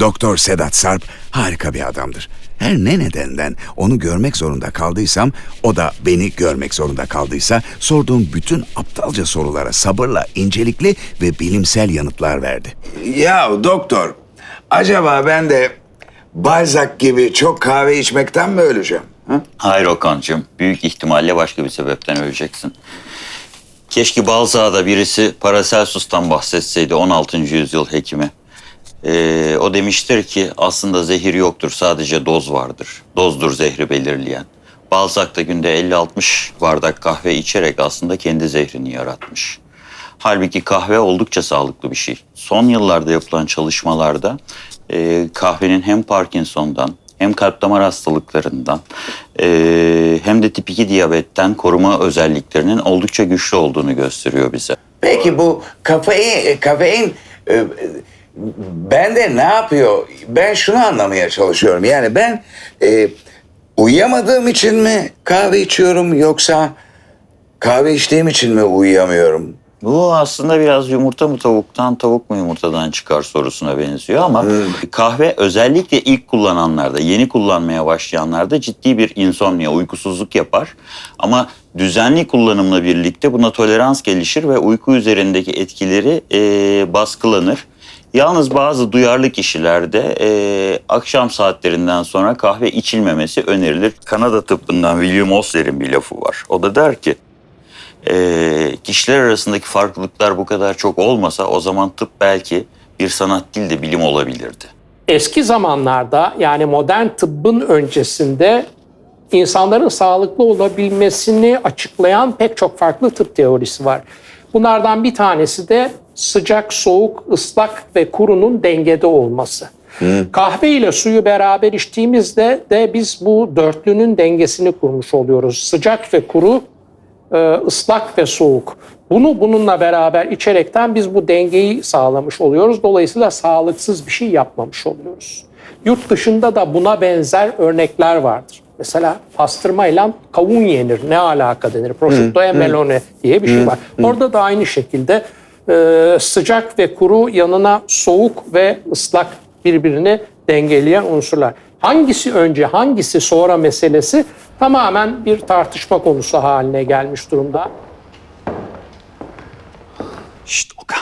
Doktor Sedat Sarp harika bir adamdır. Her ne nedenden onu görmek zorunda kaldıysam, o da beni görmek zorunda kaldıysa sorduğum bütün aptalca sorulara sabırla, incelikli ve bilimsel yanıtlar verdi. Ya doktor, acaba ben de Balzac gibi çok kahve içmekten mi öleceğim? Ha? Hayır Okan'cığım. Büyük ihtimalle başka bir sebepten öleceksin. Keşke Balzac'da birisi Paracelsus'tan bahsetseydi 16. yüzyıl hekimi. Ee, o demiştir ki aslında zehir yoktur sadece doz vardır. Dozdur zehri belirleyen. Balzac da günde 50-60 bardak kahve içerek aslında kendi zehrini yaratmış. Halbuki kahve oldukça sağlıklı bir şey. Son yıllarda yapılan çalışmalarda e, kahvenin hem Parkinson'dan hem kalp damar hastalıklarından e, hem de tip 2 diyabetten koruma özelliklerinin oldukça güçlü olduğunu gösteriyor bize. Peki bu kafein, kafein e, e, bende ne yapıyor? Ben şunu anlamaya çalışıyorum. Yani ben e, uyuyamadığım için mi kahve içiyorum yoksa kahve içtiğim için mi uyuyamıyorum? Bu aslında biraz yumurta mı tavuktan, tavuk mu yumurtadan çıkar sorusuna benziyor ama kahve özellikle ilk kullananlarda, yeni kullanmaya başlayanlarda ciddi bir insomnia, uykusuzluk yapar. Ama düzenli kullanımla birlikte buna tolerans gelişir ve uyku üzerindeki etkileri eee, baskılanır. Yalnız bazı duyarlı kişilerde eee, akşam saatlerinden sonra kahve içilmemesi önerilir. Kanada tıbbından William Osler'in bir lafı var. O da der ki ee, kişiler arasındaki farklılıklar bu kadar çok olmasa o zaman tıp belki bir sanat değil de bilim olabilirdi. Eski zamanlarda yani modern tıbbın öncesinde insanların sağlıklı olabilmesini açıklayan pek çok farklı tıp teorisi var. Bunlardan bir tanesi de sıcak, soğuk, ıslak ve kurunun dengede olması. Kahve ile suyu beraber içtiğimizde de biz bu dörtlünün dengesini kurmuş oluyoruz. Sıcak ve kuru, e, ıslak ve soğuk. Bunu bununla beraber içerekten biz bu dengeyi sağlamış oluyoruz. Dolayısıyla sağlıksız bir şey yapmamış oluyoruz. Yurt dışında da buna benzer örnekler vardır. Mesela pastırmayla kavun yenir. Ne alaka denir? Prosciutto e melone diye bir şey var. Orada da aynı şekilde e, sıcak ve kuru yanına soğuk ve ıslak birbirini dengeleyen unsurlar. Hangisi önce, hangisi sonra meselesi tamamen bir tartışma konusu haline gelmiş durumda. Şşt Okan.